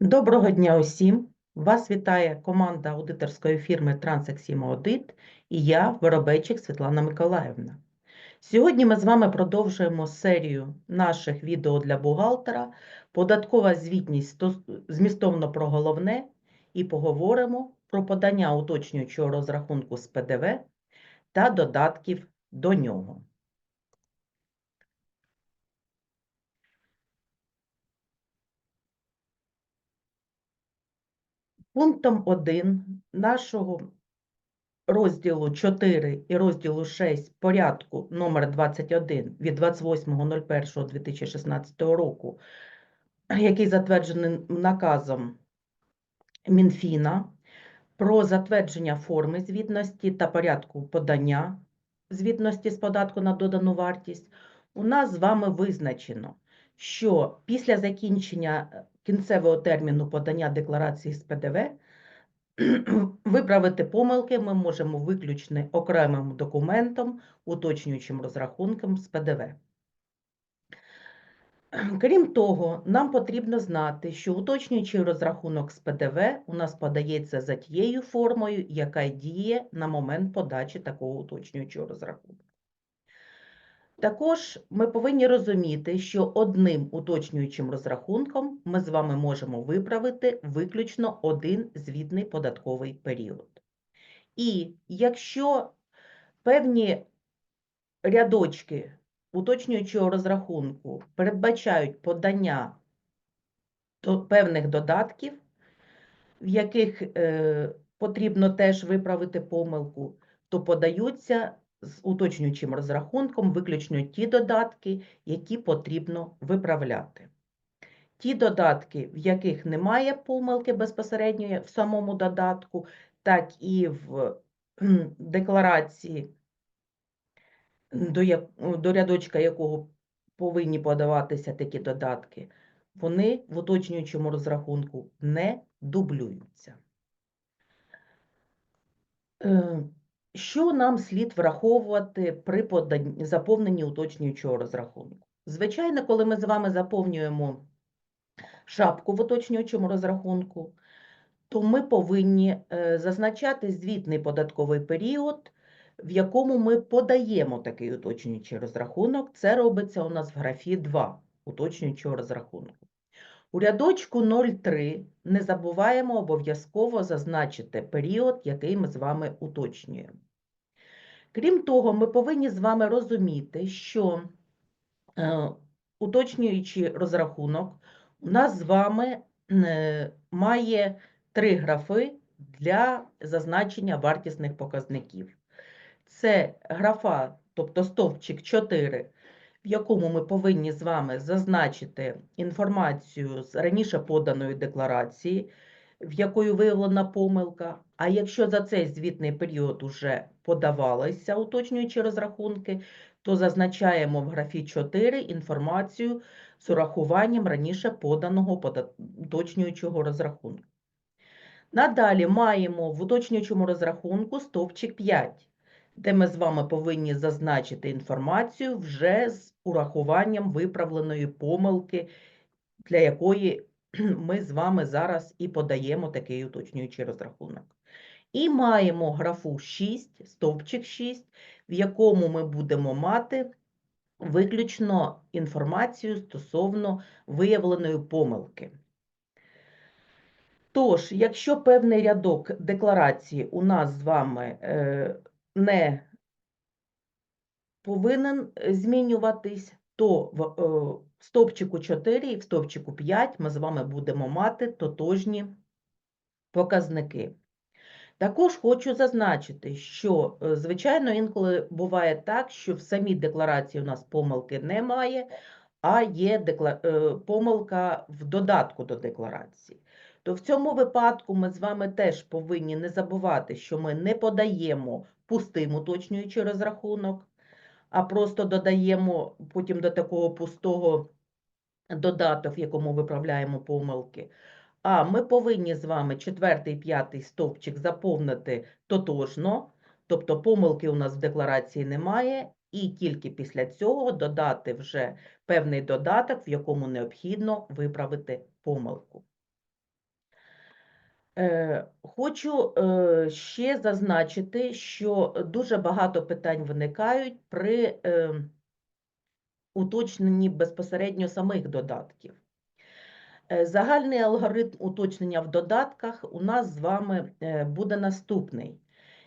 Доброго дня усім! Вас вітає команда аудиторської фірми Transexim і я, Воробейчик Світлана Миколаївна. Сьогодні ми з вами продовжуємо серію наших відео для бухгалтера «Податкова звітність змістовно про головне» і поговоримо про подання уточнюючого розрахунку з ПДВ та додатків до нього. Пунктом 1 нашого розділу 4 і розділу 6 порядку номер 21 від 28.01.2016 року, який затверджений наказом Мінфіна про затвердження форми звітності та порядку подання звітності з податку на додану вартість, у нас з вами визначено, що після закінчення кінцевого терміну подання декларації з ПДВ виправити помилки ми можемо виключно окремим документом, уточнюючим розрахунком з ПДВ. Крім того, нам потрібно знати, що уточнюючий розрахунок з ПДВ у нас подається за тією формою, яка діє на момент подачі такого уточнюючого розрахунку. Також ми повинні розуміти, що одним уточнюючим розрахунком ми з вами можемо виправити виключно один звітний податковий період. І якщо певні рядочки уточнюючого розрахунку передбачають подання до певних додатків, в яких е, потрібно теж виправити помилку, то подаються з уточнюючим розрахунком виключно ті додатки, які потрібно виправляти. Ті додатки, в яких немає помилки безпосередньо в самому додатку, так і в декларації, до, як, до рядочка якого повинні подаватися такі додатки, вони в уточнюючому розрахунку не дублюються. Що нам слід враховувати при заповненні уточнюючого розрахунку? Звичайно, коли ми з вами заповнюємо шапку в уточнюючому розрахунку, то ми повинні е, зазначати звітний податковий період, в якому ми подаємо такий уточнюючий розрахунок. Це робиться у нас в графі 2 уточнюючого розрахунку. У рядочку 03 не забуваємо обов'язково зазначити період, який ми з вами уточнюємо. Крім того, ми повинні з вами розуміти, що е, уточнюючи розрахунок, у нас з вами е, має три графи для зазначення вартісних показників. Це графа, тобто стовпчик 4, в якому ми повинні з вами зазначити інформацію з раніше поданої декларації, в якої виявлена помилка. А якщо за цей звітний період уже подавалися уточнюючі розрахунки, то зазначаємо в графі 4 інформацію з урахуванням раніше поданого уточнюючого розрахунку. Надалі маємо в уточнюючому розрахунку стовпчик 5, де ми з вами повинні зазначити інформацію вже з урахуванням виправленої помилки, для якої ми з вами зараз і подаємо такий уточнюючий розрахунок. І маємо графу 6, стовпчик 6, в якому ми будемо мати виключно інформацію стосовно виявленої помилки. Тож, якщо певний рядок декларації у нас з вами е, не повинен е, змінюватись, то в е, стовпчику 4 і в стовпчику 5 ми з вами будемо мати тотожні показники. Також хочу зазначити, що, е, звичайно, інколи буває так, що в самій декларації у нас помилки немає, а є декла... помилка в додатку до декларації. То в цьому випадку ми з вами теж повинні не забувати, що ми не подаємо пустим уточнюючий розрахунок, а просто додаємо потім до такого пустого додаток, в якому виправляємо помилки. А ми повинні з вами четвертий, п'ятий стовпчик заповнити тотожно, тобто помилки у нас в декларації немає, і тільки після цього додати вже певний додаток, в якому необхідно виправити помилку. Е, Хочу е, ще зазначити, що дуже багато питань виникають при е, уточненні безпосередньо самих додатків. Е, Загальний алгоритм уточнення в додатках у нас з вами буде наступний.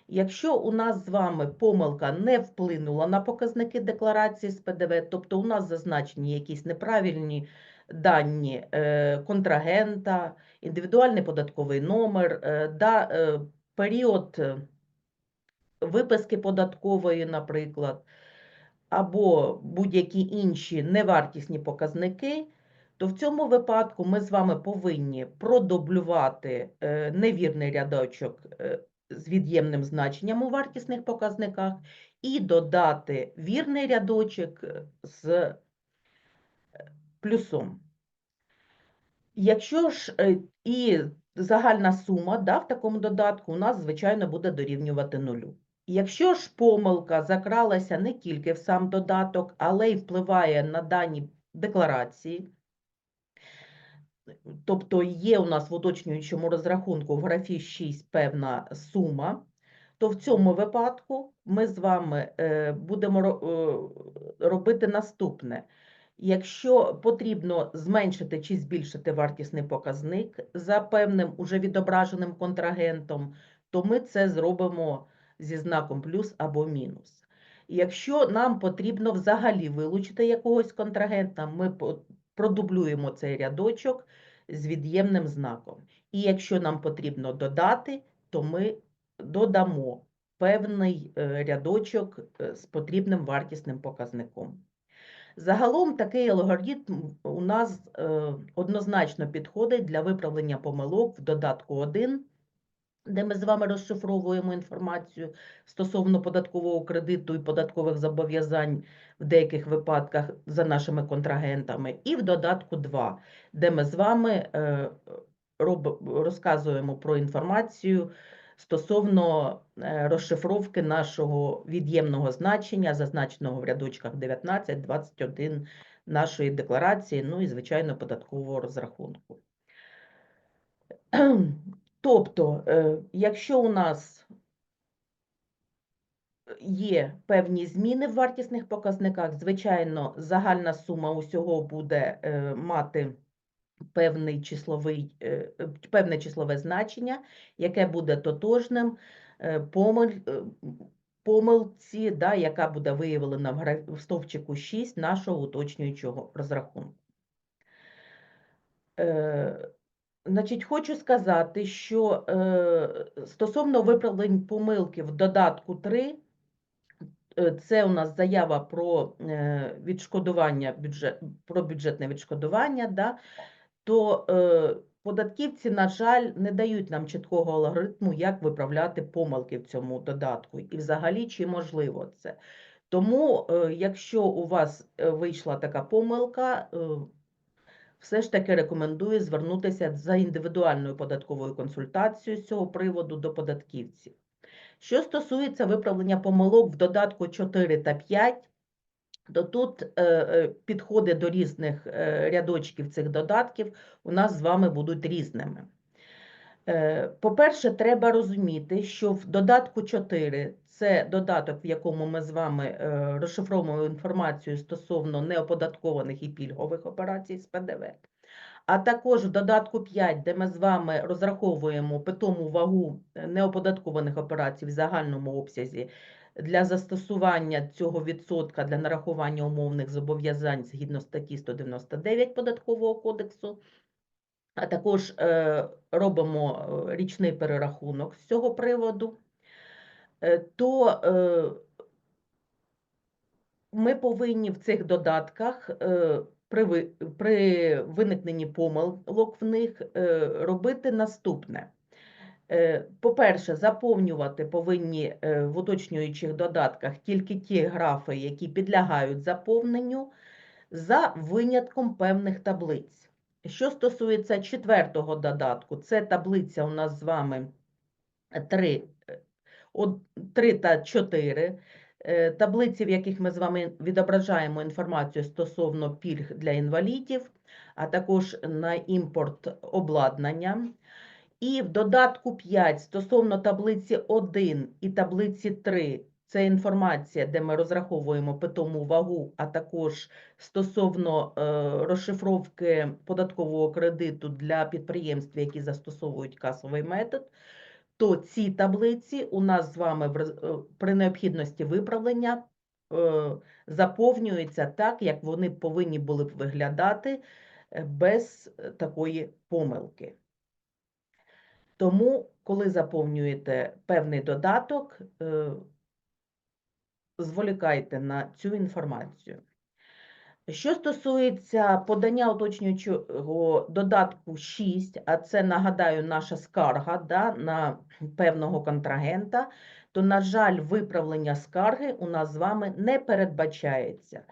Якщо у нас з вами помилка не вплинула на показники декларації з ПДВ, тобто у нас зазначені якісь неправильні дані е, контрагента, індивідуальний податковий номер, е, да, е, період виписки податкової, наприклад, або будь-які інші невартісні показники, то в цьому випадку ми з вами повинні продублювати невірний рядочок з від'ємним значенням у вартісних показниках і додати вірний рядочок е, з е, плюсом. Якщо ж е, і загальна сума да, в такому додатку у нас, звичайно, буде дорівнювати нулю. Якщо ж помилка закралася не тільки в сам додаток, але й впливає на дані декларації, тобто є у нас в уточнюючому розрахунку в графі 6 певна сума, то в цьому випадку ми з вами е, будемо е, робити наступне. Якщо потрібно зменшити чи збільшити вартісний показник за певним уже відображеним контрагентом, то ми це зробимо зі знаком плюс або мінус. Якщо нам потрібно взагалі вилучити якогось контрагента, ми продублюємо цей рядочок з від'ємним знаком. І якщо нам потрібно додати, то ми додамо певний е, рядочок е, з потрібним вартісним показником. Загалом такий алгоритм у нас е, однозначно підходить для виправлення помилок в додатку 1, де ми з вами розшифровуємо інформацію стосовно податкового кредиту і податкових зобов'язань в деяких випадках за нашими контрагентами, і в додатку 2, де ми з вами е, розказуємо про інформацію стосовно е, розшифровки нашого від'ємного значення, зазначеного в рядочках 19, 21 нашої декларації, ну і, звичайно, податкового розрахунку. Тобто, е, якщо у нас є певні зміни в вартісних показниках, звичайно, загальна сума усього буде е, мати певний числовий, е, певне числове значення, яке буде тотожним помилці, да, яка буде виявлена в стовпчику 6 нашого уточнюючого розрахунку. Значить, хочу сказати, що е, стосовно виправлень помилки в додатку 3, е, це у нас заява про е, відшкодування бюджет, про бюджетне відшкодування, да, то е, податківці, на жаль, не дають нам чіткого алгоритму, як виправляти помилки в цьому додатку, і взагалі чи можливо це. Тому, е, якщо у вас е, вийшла така помилка, е, все ж таки рекомендую звернутися за індивідуальною податковою консультацією з цього приводу до податківців. Що стосується виправлення помилок в додатку 4 та 5, то тут е, е, підходи до різних е, рядочків цих додатків у нас з вами будуть різними. Е, По-перше, треба розуміти, що в додатку 4 це додаток, в якому ми з вами е, розшифровуємо інформацію стосовно неоподаткованих і пільгових операцій з ПДВ. А також в додатку 5, де ми з вами розраховуємо питому вагу неоподаткованих операцій в загальному обсязі для застосування цього відсотка для нарахування умовних зобов'язань згідно статті 199 Податкового кодексу, а також е, робимо е, річний перерахунок з цього приводу, е, то ми повинні в цих додатках при, при виникненні помилок в них робити наступне. По-перше, заповнювати повинні в уточнюючих додатках тільки ті графи, які підлягають заповненню, за винятком певних таблиць. Що стосується четвертого додатку, це таблиця у нас з вами 3, 3 та 4. е, Таблиці, в яких ми з вами відображаємо інформацію стосовно пільг для інвалідів, а також на імпорт обладнання. І в додатку 5 стосовно таблиці 1 і таблиці 3 це інформація, де ми розраховуємо питому вагу, а також стосовно е, розшифровки податкового кредиту для підприємств, які застосовують касовий метод, то ці таблиці у нас з вами е, при необхідності виправлення е, заповнюються так, як вони повинні були б виглядати без такої помилки. Тому, коли заповнюєте певний додаток, зволікайте на цю інформацію. Що стосується подання уточнюючого додатку 6, а це, нагадаю, наша скарга да, на певного контрагента, то, на жаль, виправлення скарги у нас з вами не передбачається.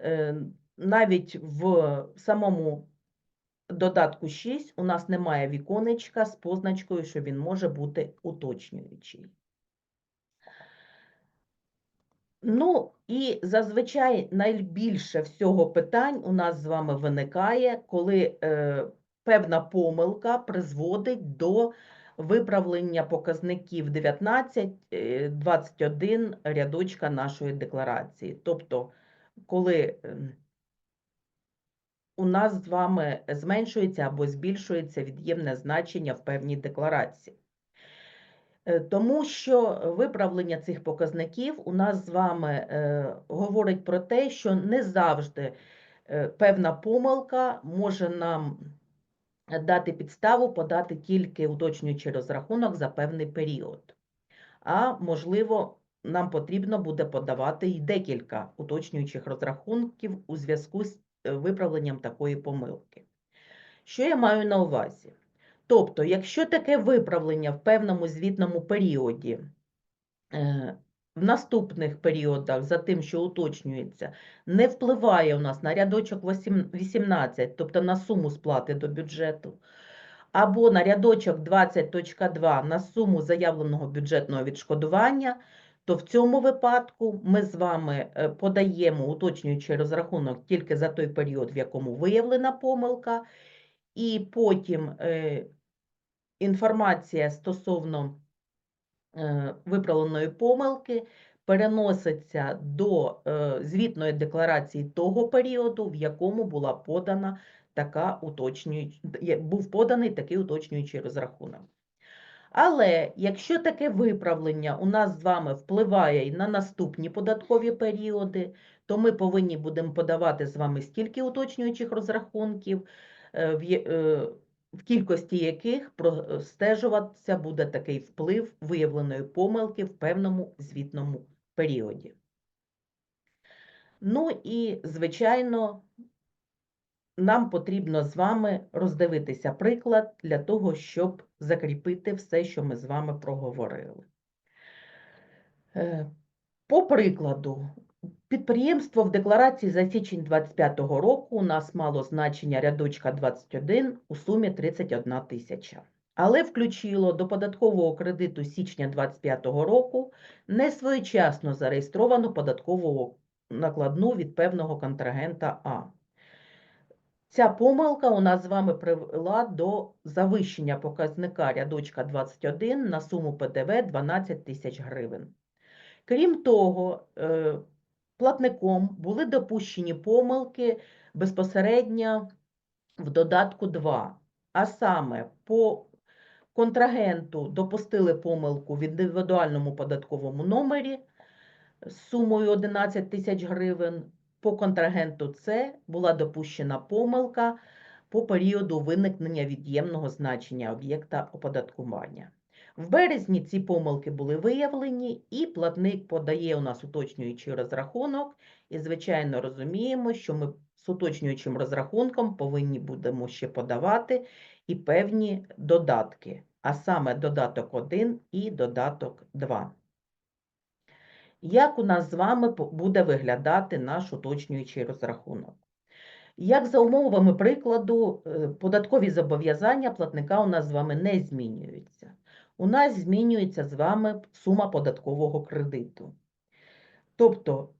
Е, Навіть в самому додатку 6 у нас немає віконечка з позначкою, що він може бути уточнюючий. Ну, і зазвичай найбільше всього питань у нас з вами виникає, коли е, певна помилка призводить до виправлення показників 19, е, 21 рядочка нашої декларації. Тобто, коли ем, у нас з вами зменшується або збільшується від'ємне значення в певній декларації. Е, Тому що виправлення цих показників у нас з вами е, говорить про те, що не завжди е, певна помилка може нам дати підставу подати тільки уточнюючий розрахунок за певний період. А можливо, нам потрібно буде подавати й декілька уточнюючих розрахунків у зв'язку з виправленням такої помилки. Що я маю на увазі? Тобто, якщо таке виправлення в певному звітному періоді, е, в наступних періодах за тим, що уточнюється, не впливає у нас на рядочок 18, тобто на суму сплати до бюджету, або на рядочок 20.2 на суму заявленого бюджетного відшкодування, то в цьому випадку ми з вами е, подаємо уточнюючий розрахунок тільки за той період, в якому виявлена помилка, і потім е, інформація стосовно е, виправленої помилки переноситься до е, звітної декларації того періоду, в якому була подана така був поданий такий уточнюючий розрахунок. Але якщо таке виправлення у нас з вами впливає і на наступні податкові періоди, то ми повинні будемо подавати з вами стільки уточнюючих розрахунків, е, в кількості яких простежуватися буде такий вплив виявленої помилки в певному звітному періоді. Ну і, звичайно, нам потрібно з вами роздивитися приклад для того, щоб закріпити все, що ми з вами проговорили. Е, По прикладу, підприємство в декларації за січень 2025 року у нас мало значення рядочка 21 у сумі 31 тисяча. Але включило до податкового кредиту січня 2025 року несвоєчасно зареєстровану податкову накладну від певного контрагента А. Ця помилка у нас з вами привела до завищення показника рядочка 21 на суму ПДВ 12 тисяч гривень. Крім того, е, платником були допущені помилки безпосередньо в додатку 2, а саме по контрагенту допустили помилку в індивідуальному податковому номері з сумою 11 тисяч гривень. По контрагенту С була допущена помилка по періоду виникнення від'ємного значення об'єкта оподаткування. В березні ці помилки були виявлені, і платник подає у нас уточнюючий розрахунок. І, звичайно, розуміємо, що ми з уточнюючим розрахунком повинні будемо ще подавати і певні додатки, а саме додаток 1 і додаток 2. Як у нас з вами буде виглядати наш уточнюючий розрахунок? Як за умовами прикладу, е, податкові зобов'язання платника у нас з вами не змінюються. У нас змінюється з вами сума податкового кредиту. Тобто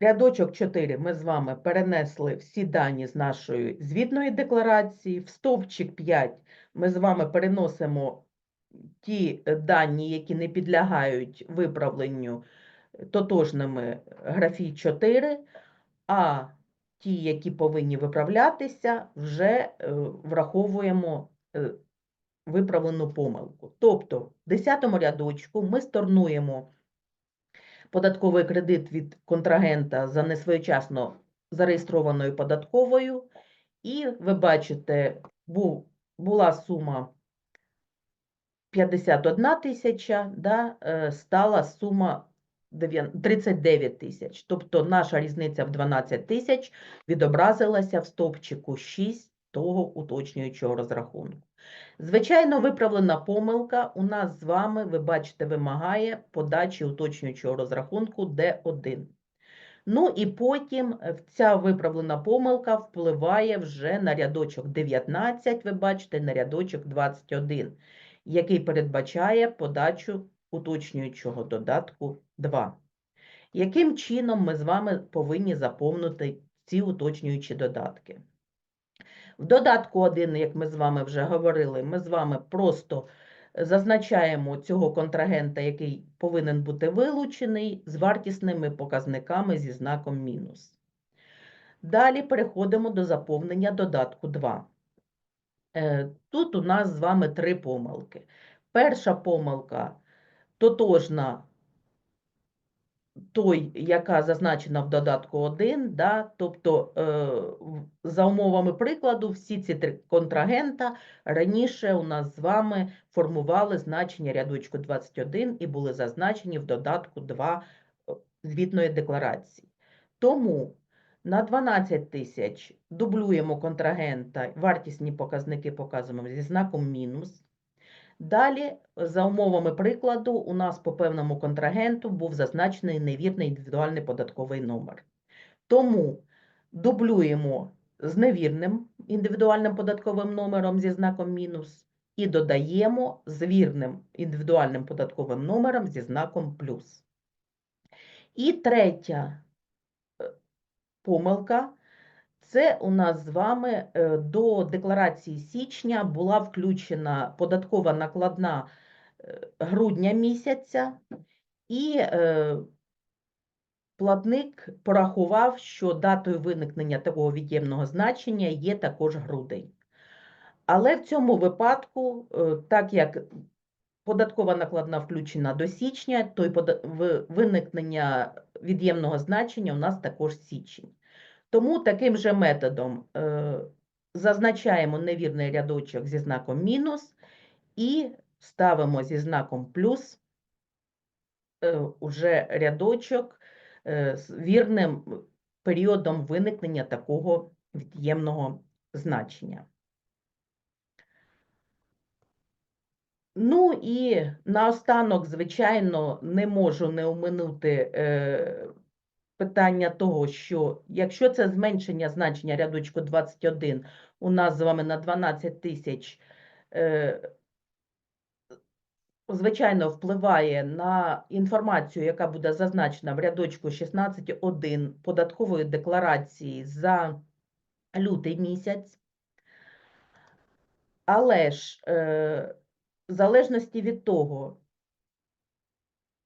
рядочок 4 ми з вами перенесли всі дані з нашої звітної декларації. В стовпчик 5 ми з вами переносимо ті е, дані, які не підлягають виправленню е, тотожними графі 4, а ті, які повинні виправлятися, вже е, враховуємо е, виправлену помилку. Тобто в 10 рядочку ми сторнуємо податковий кредит від контрагента за несвоєчасно зареєстрованою податковою, і ви бачите, бу- була сума 51 тисяча, да, е, стала сума 39 тисяч. Тобто наша різниця в 12 тисяч відобразилася в стовпчику 6 того уточнюючого розрахунку. Звичайно, виправлена помилка у нас з вами, ви бачите, вимагає подачі уточнюючого розрахунку D1. Ну і потім е, ця виправлена помилка впливає вже на рядочок 19, ви бачите, на рядочок 21, який передбачає подачу уточнюючого додатку 2. Яким чином ми з вами повинні заповнити ці уточнюючі додатки? В додатку 1, як ми з вами вже говорили, ми з вами просто зазначаємо цього контрагента, який повинен бути вилучений з вартісними показниками зі знаком мінус. Далі переходимо до заповнення додатку 2. Е, Тут у нас з вами три помилки. Перша помилка тотожна той, яка зазначена в додатку 1, да, тобто е, за умовами прикладу, всі ці три контрагента раніше у нас з вами формували значення рядочку 21 і були зазначені в додатку 2 е, звітної декларації. Тому на 12 тисяч дублюємо контрагента, вартісні показники показуємо зі знаком мінус. Далі, за умовами прикладу, у нас по певному контрагенту був зазначений невірний індивідуальний податковий номер. Тому дублюємо з невірним індивідуальним податковим номером зі знаком мінус і додаємо з вірним індивідуальним податковим номером зі знаком плюс. І третя е, помилка це у нас з вами е, до декларації січня була включена податкова накладна е, грудня місяця, і е, платник порахував, що датою виникнення такого від'ємного значення є також грудень. Але в цьому випадку, так як податкова накладна включена до січня, то й виникнення від'ємного значення у нас також січень. Тому таким же методом е, зазначаємо невірний рядочок зі знаком мінус і ставимо зі знаком плюс е, уже рядочок е, з вірним періодом виникнення такого від'ємного значення. Ну і наостанок, звичайно, не можу не оминути питання того, що якщо це зменшення значення рядочку 21 у нас з вами на 12 тисяч, е, звичайно, впливає на інформацію, яка буде зазначена в рядочку 16.1 податкової декларації за лютий місяць. Але ж е, в залежності від того,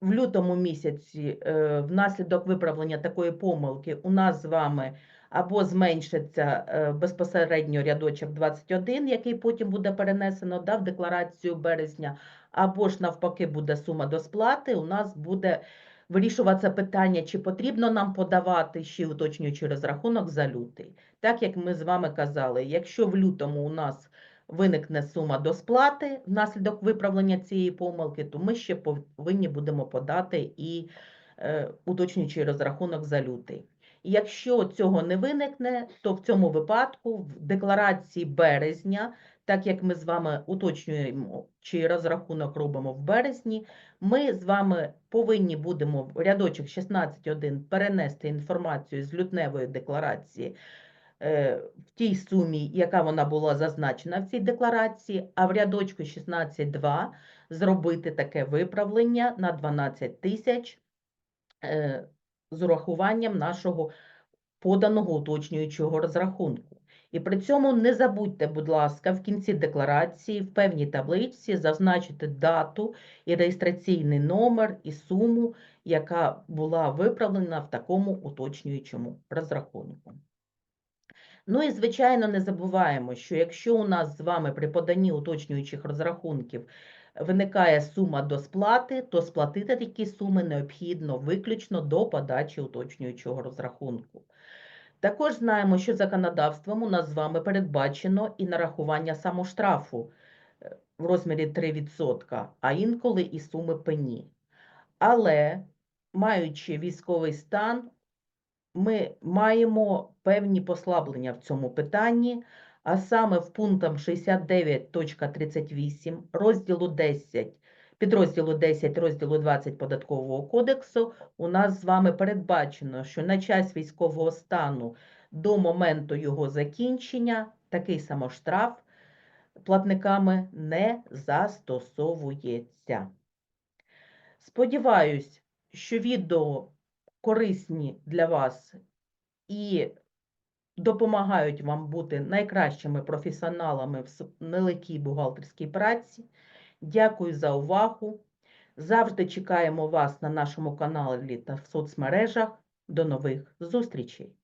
в лютому місяці е, внаслідок виправлення такої помилки у нас з вами або зменшиться е, безпосередньо рядочок 21, який потім буде перенесено да, в декларацію березня, або ж навпаки буде сума до сплати, у нас буде вирішуватися питання, чи потрібно нам подавати ще уточнюючий розрахунок за лютий. Так як ми з вами казали, якщо в лютому у нас виникне сума до сплати внаслідок виправлення цієї помилки, то ми ще повинні будемо подати і е, уточнюючий розрахунок за лютий. Якщо цього не виникне, то в цьому випадку в декларації березня, так як ми з вами уточнюємо, чи розрахунок робимо в березні, ми з вами повинні будемо в рядочок 16.1 перенести інформацію з лютневої декларації в тій сумі, яка вона була зазначена в цій декларації, а в рядочку 16.2 зробити таке виправлення на 12 тисяч е, з урахуванням нашого поданого уточнюючого розрахунку. І при цьому не забудьте, будь ласка, в кінці декларації в певній табличці зазначити дату і реєстраційний номер і суму, яка була виправлена в такому уточнюючому розрахунку. Ну і, звичайно, не забуваємо, що якщо у нас з вами при поданні уточнюючих розрахунків виникає сума до сплати, то сплатити такі суми необхідно виключно до подачі уточнюючого розрахунку. Також знаємо, що законодавством у нас з вами передбачено і нарахування самоштрафу е, в розмірі 3%, а інколи і суми пені. Але, маючи військовий стан, ми маємо певні послаблення в цьому питанні, а саме в пунктам 69.38 розділу 10, підрозділу 10 розділу 20 Податкового кодексу у нас з вами передбачено, що на час військового стану до моменту його закінчення такий самоштраф платниками не застосовується. Сподіваюсь, що відео корисні для вас і допомагають вам бути найкращими професіоналами в нелегкій бухгалтерській праці. Дякую за увагу. Завжди чекаємо вас на нашому каналі та в соцмережах. До нових зустрічей!